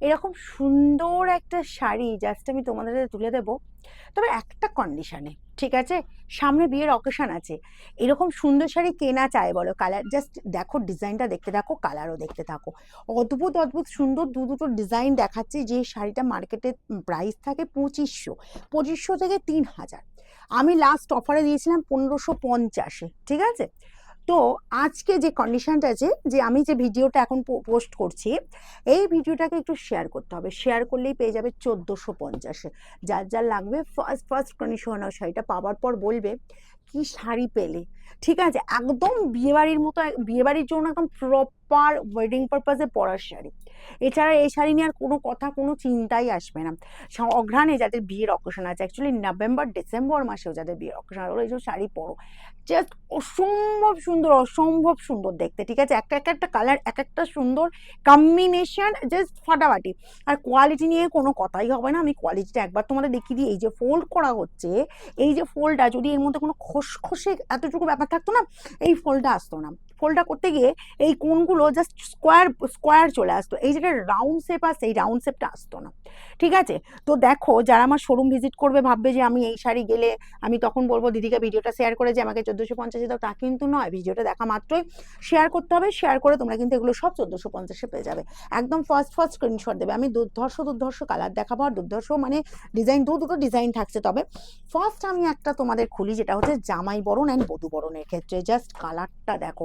এরকম সুন্দর একটা শাড়ি জাস্ট আমি তোমাদের তুলে দেবো। তবে একটা কন্ডিশনে ঠিক আছে? সামনে বিয়ের অকেশন আছে। এরকম সুন্দর শাড়ি কেনা চায় বলো? কালার জাস্ট দেখো ডিজাইনটা দেখতে থাকো কালারও দেখতে থাকো। অদ্ভুত অদ্ভুত, সুন্দর দু দুটো ডিজাইন দেখাচ্ছে যে শাড়িটা মার্কেটে প্রাইস থাকে পঁচিশশো। পঁচিশশো থেকে তিন হাজার। আমি লাস্ট অফারে দিয়েছিলাম পনেরোশো পঞ্চাশে, ঠিক আছে? তো আজকে যে কন্ডিশনটা আছে, যে আমি যে ভিডিওটা এখন পোস্ট করছি, এই ভিডিওটাকে একটু শেয়ার করতে হবে। শেয়ার করলেই পেয়ে যাবে চোদ্দোশো পঞ্চাশে। যার যার লাগবে ফার্স্ট ফার্স্ট কন্ডিশন শাড়িটা পাওয়ার পর বলবে, কি শাড়ি পেলে? ঠিক আছে? একদম বিয়েবাড়ির মতো এক- বিয়েবাড়ির জন্য একদম প্রপার ওয়েডিং পারপাসে পরার শাড়ি। এছাড়া এই শাড়ি নিয়ে আর কোনো কথা, কোনো চিন্তাই আসবে না। অঘ্রাণে যাদের বিয়ের অকেশন আছে অ্যাকচুয়ালি নভেম্বর ডিসেম্বর মাসেও যাদের বিয়ের অকেশন আছে এইসব শাড়ি পরো। জাস্ট অসম্ভব সুন্দর অসম্ভব সুন্দর দেখতে, ঠিক আছে? একটা একটা একটা কালার এক একটা সুন্দর কম্বিনেশন জাস্ট ফাটাফাটি। আর কোয়ালিটি নিয়ে কোনো কথাই হবে না। আমি কোয়ালিটিটা একবার তোমাদের দেখিয়ে দিই। এই যে ফোল্ড করা হচ্ছে, এই যে ফোল্ডটা যদি এর মধ্যে কোনো খসখসে এতটুকু থাকতো না এই ফলটা আসতো না। ফোল্ডটা করতে গিয়ে এই কোনগুলো জাস্ট স্কোয়ার স্কোয়ার চলে আসতো। এই যেটা রাউন্ড শেপ আসছে এই রাউন্ড শেপটা আসতো না। ঠিক আছে? তো দেখো, যারা আমার শোরুম ভিজিট করবে, ভাববে যে আমি এই শাড়ি গেলে আমি তখন বলব, দিদিকে ভিডিওটা শেয়ার করে যে আমাকে চোদ্দোশো পঞ্চাশে দাও। তা কিন্তু নয়। ভিডিওটা দেখা মাত্রই। শেয়ার করতে হবে শেয়ার করে তোমরা কিন্তু এগুলো সব চোদ্দোশো পঞ্চাশে পেয়ে যাবে। একদম ফার্স্ট ফার্স্ট স্ক্রিনশট দেবে। আমি দুর্ধর্ষ দুর্ধর্ষ কালার দেখাবো। আর দুর্ধর্ষ মানে ডিজাইন দু দুটো ডিজাইন থাকছে তবে। ফার্স্ট আমি একটা তোমাদের খুলি, যেটা হচ্ছে জামাই বরণ অ্যান্ড বধু বরণের ক্ষেত্রে। জাস্ট কালারটা দেখো।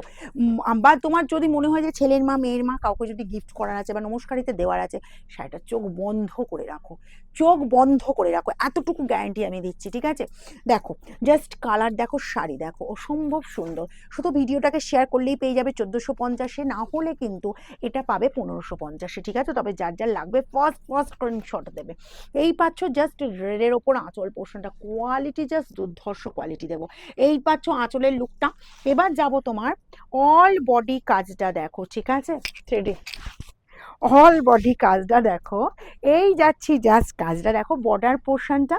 বা তোমার যদি মনে হয় যে ছেলের মা, মেয়ের মা কাউকে যদি গিফট করার আছে বা নমস্কারিতে দেওয়ার আছে শাড়িটা চোখ বন্ধ করে রাখো। চোখ বন্ধ করে রাখো। এতটুকু গ্যারান্টি আমি দিচ্ছি, ঠিক আছে? দেখো জাস্ট কালার দেখো, শাড়ি দেখো, অসম্ভব সুন্দর। শুধু ভিডিওটাকে শেয়ার করলেই পেয়ে যাবে চোদ্দোশো পঞ্চাশে, না হলে কিন্তু এটা পাবে পনেরোশো পঞ্চাশে, ঠিক আছে? তবে যার যার লাগবে ফার্স্ট ফার্স্ট স্ক্রিনশট দেবে। এই পাচ্ছ জাস্ট রেডের ওপর আঁচল পোর্শনটা কোয়ালিটি জাস্ট দুর্ধর্ষ কোয়ালিটি দেবো। এই পাচ্ছ আঁচলের লুকটা এবার যাব তোমার অল বডি কাজটা দেখো ঠিক আছে? থ্রেডে অল বডি কাজটা দেখো। এই যাচ্ছি জাস্ট কাজটা দেখো বর্ডার পোর্শনটা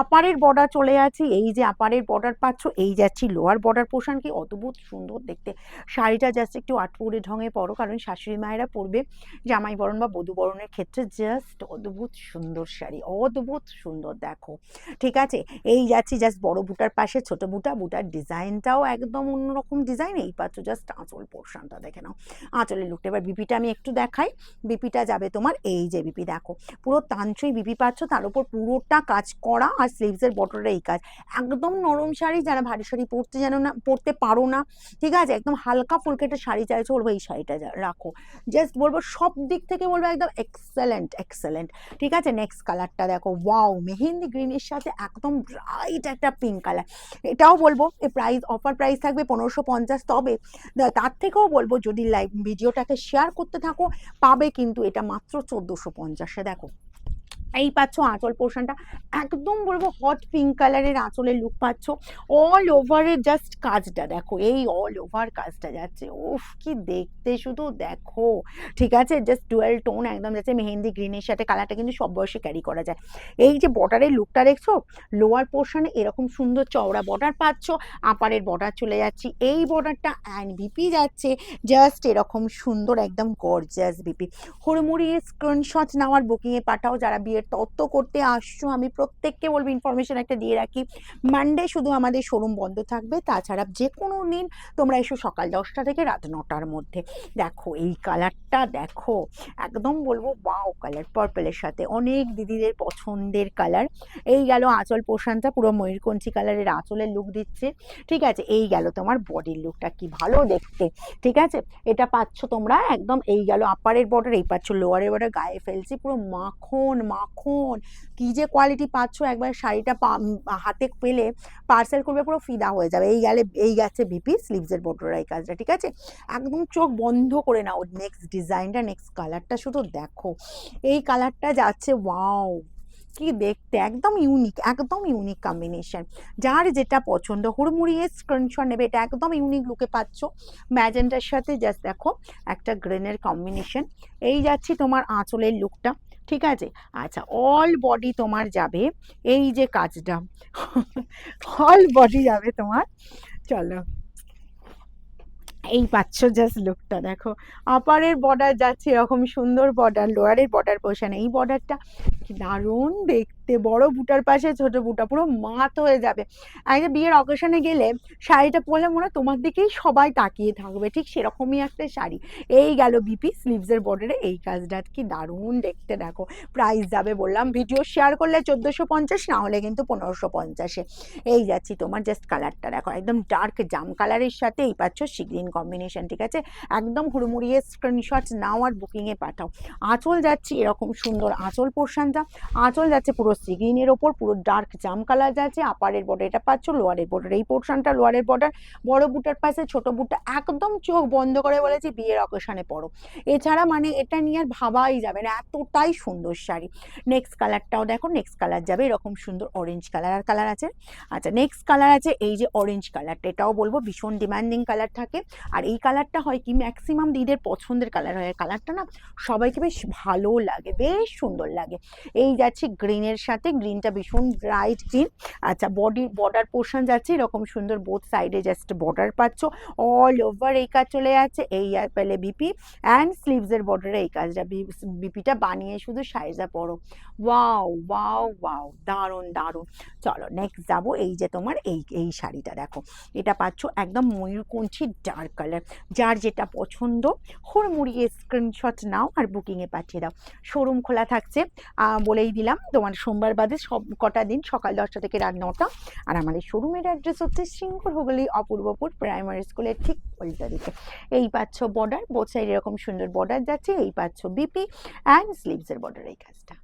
আপারের বর্ডার চলে যাচ্ছি, এই যে আপারের বর্ডার পাচ্ছ, এই যাচ্ছি লোয়ার বর্ডার পোর্শন কি? অদ্ভুত সুন্দর দেখতে। শাড়িটা জাস্ট একটু আটপুরে ঢঙে পরো, কারণ শাশুড়ি মায়েরা পরবে জামাই বরণ বা বধূ বরণের ক্ষেত্রে জাস্ট অদ্ভুত সুন্দর শাড়ি, অদ্ভুত সুন্দর দেখো। ঠিক আছে? এই যাচ্ছি জাস্ট বড় বুটার পাশে, ছোট বুটা, বুটার ডিজাইনটাও একদম অন্যরকম ডিজাইন। এই পাচ্ছ জাস্ট আঁচল পোর্শনটা দেখে নাও। আঁচলের লুকটা এবার বিপিটা আমি একটু দেখাই। বিপিটা যাবে তোমার এই যে বিপি দেখো। পুরো তাঞ্চই বিপি পাচ্ছ, তার উপর পুরোটা কাজ করা আর স্লিভসের বটরের এই কাজ। একদম নরম শাড়ি, যারা ভারী শাড়ি পরতে জানো না, পরতে পারো না, ঠিক আছে? একদম হালকা ফুলকে একটা শাড়ি চাইছো, বলব এই শাড়িটা রাখো। জাস্ট বলব সব দিক থেকে বলব একদম এক্সেলেন্ট এক্সেলেন্ট ঠিক আছে? নেক্সট কালারটা দেখো ওয়াও মেহেন্দি গ্রিনের সাথে একদম ব্রাইট একটা পিঙ্ক কালার এটাও বলব এই প্রাইস অফার প্রাইস থাকবে পনেরোশো পঞ্চাশ, তবে তার থেকেও বলব যদি লাইভ ভিডিওটাকে শেয়ার করতে থাকো, পাবে কিন্তু এটা মাত্র চোদ্দোশো পঞ্চাশে দেখো। এই পাচ্ছ আঁচল পোর্শনটা একদম বলব হট পিঙ্ক কালারের আঁচলের লুক পাচ্ছ। অল ওভারের জাস্ট কাজটা দেখো, এই অল ওভার কাজটা যাচ্ছে। উফ, কি দেখতে শুধু দেখো। ঠিক আছে? জাস্ট ডুয়েল টোন একদম যাচ্ছে মেহেন্দি গ্রিনের সাথে কালারটা কিন্তু সব বয়সে ক্যারি করা যায়। এই যে বর্ডারের লুকটা দেখছ লোয়ার পোর্শনে এরকম সুন্দর চওড়া বর্ডার পাচ্ছ আপারের বর্ডার চলে যাচ্ছি। এই বর্ডারটা অ্যান্ড বিপি যাচ্ছে জাস্ট এরকম সুন্দর একদম গর্জাস বিপি হুড়মুড়িয়ে স্ক্রিনশট নেওয়ার বুকিংয়ে পাঠাও, যারা বিয়ের তত্ত্ব করতে আসছো, আমি প্রত্যেককে বলব ইনফরমেশন একটা দিয়ে রাখি। মানডে শুধু আমাদের শোরুম বন্ধ থাকবে, তাছাড়া যে কোনো দিন তোমরা এসো সকাল দশটা থেকে রাত নটার মধ্যে। দেখো, এই কালারটা দেখো, একদম বলব বাও কালার পার্পলের সাথে। অনেক দিদিদের পছন্দের কালার এই গেল আঁচল পোষানটা পুরো ময়ূরকঞ্চি কালারের আঁচলের লুক দিচ্ছে। ঠিক আছে, এই গেল তোমার বডির লুকটা কি ভালো দেখতে। ঠিক আছে, এটা পাচ্ছ তোমরা, একদম এই গেল আপারের বর্ডার এই পাচ্ছ লোয়ারের বর্ডার গায়ে ফেলছি, পুরো মাখন মাখন কি যে কোয়ালিটি পাচ্ছ? একবার শাড়িটা হাতে পেলে পার্সেল করবে, পুরো ফিদা হয়ে যাবে। এই গেলে, এই গেছে বিপি স্লিভসের বর্ডার এই কাজটা, ঠিক আছে? একদম চোখ বন্ধ করে নাও নেক্সট ডিজাইনটা নেক্সট কালারটা শুধু দেখো। এই কালারটা যাচ্ছে ওয়াও কি দেখতে? একদম ইউনিক একদম ইউনিক কম্বিনেশন যার যেটা পছন্দ, হুড়মুড়িয়ে স্ক্রিনশট নেবে, এটা একদম ইউনিক লুকে পাচ্ছ। ম্যাজেন্টার সাথে জাস্ট দেখো, একটা গ্রেনের কম্বিনেশন এই যাচ্ছি তোমার আঁচলের লুকটা ঠিক আছে? আচ্ছা অল বডি তোমার যাবে, এই যে কাজটা অল বডি যাবে তোমার, চলো। এই পাচ্ছ জাস্ট লুকটা দেখো। আপারের বর্ডার যাচ্ছে এরকম সুন্দর বর্ডার লোয়ারের বর্ডার পোষণ এই বর্ডারটা দারুণ দেখতে। বড় বুটার পাশে ছোট বুটা, পুরো মাত হয়ে যাবে। আগে বিয়ের অকেশনে গেলে শাড়িটা পরলে মনে তোমার দিকেই সবাই তাকিয়ে থাকবে, ঠিক সেরকমই একটা শাড়ি। এই গেল বিপি স্লিভসের বর্ডারে এই কাজটা কি দারুণ দেখতে দেখো। প্রাইস যাবে বললাম ভিডিও শেয়ার করলে চোদ্দোশো পঞ্চাশ, না হলে কিন্তু পনেরোশো পঞ্চাশে। এই যাচ্ছি তোমার জাস্ট কালারটা দেখো, একদম ডার্ক জাম কালারের সাথে এই পাচ্ছ সিগ্রিন কম্বিনেশন ঠিক আছে? একদম হুড়মুড়িয়ে স্ক্রিনশট নাও আর বুকিংয়ে পাঠাও। আঁচল যাচ্ছি এরকম সুন্দর, আঁচল পোর্শনটা আঁচল যাচ্ছে পুরো সিগ্রিনের ওপর পুরো ডার্ক জাম কালার যাচ্ছে আপারের বর্ডার এটা পাচ্ছ লোয়ারের বর্ডার এই পোর্শনটা লোয়ারের বর্ডার বড় বুটার পাশে ছোট বুটটা একদম চোখ বন্ধ করে বলেছি, বিয়ের অকেশনে পড়ো এছাড়া মানে এটা নিয়ে আর ভাবাই যাবে না, এতটাই সুন্দর শাড়ি। নেক্সট কালারটাও দেখো নেক্সট কালার যাবে, এরকম সুন্দর অরেঞ্জ কালার আর কালার আছে। আচ্ছা নেক্সট কালার আছে, এই যে অরেঞ্জ কালারটা এটাও বলব, ভীষণ ডিমান্ডিং কালার থাকে। আর এই কালারটা হয় কি ম্যাক্সিমাম দিদিদের পছন্দের কালার হয়। কালারটা না, সবাইকে বেশ ভালো লাগে, বেশ সুন্দর লাগে। এই যাচ্ছে গ্রিনের সাথে গ্রিনটা ভীষণ ব্রাইট গ্রিন আচ্ছা বডি বর্ডার পোর্শন যাচ্ছে, এরকম সুন্দর বোথ সাইডে জাস্ট বর্ডার পাচ্ছ। অল ওভার এই কাজ চলে যাচ্ছে, এই পেলে বিপি অ্যান্ড স্লিভসের বর্ডারে এই কাজটা বিপিটা বানিয়ে শুধু সাইজা পড়ো ওয়াও ওয়াও ওয়াও দারুণ দারুণ। চলো নেক্সট যাব, এই যে তোমার এই এই শাড়িটা দেখো। এটা পাচ্ছ একদম ময়ূরকণ্ঠী ডার্ক কালার যার যেটা পছন্দ, হুড়মুড়িয়ে স্ক্রিনশট নাও আর বুকিংয়ে পাঠিয়ে দাও। শোরুম খোলা থাকছে বলেই দিলাম, তোমার সোমবার বাদে সব কটা দিন সকাল দশটা থেকে রাত নটা। আর আমাদের শোরুমের অ্যাড্রেস হচ্ছে সিঙ্গুর হুগলি অপূর্বপুর প্রাইমারি স্কুলের ঠিক উল্টা দিকে। এই পাচ্ছ বর্ডার বোথ সাইড এরকম সুন্দর বর্ডার যাচ্ছে, এই পাচ্ছ বিপি অ্যান্ড স্লিভসের বর্ডার এই কাজটা।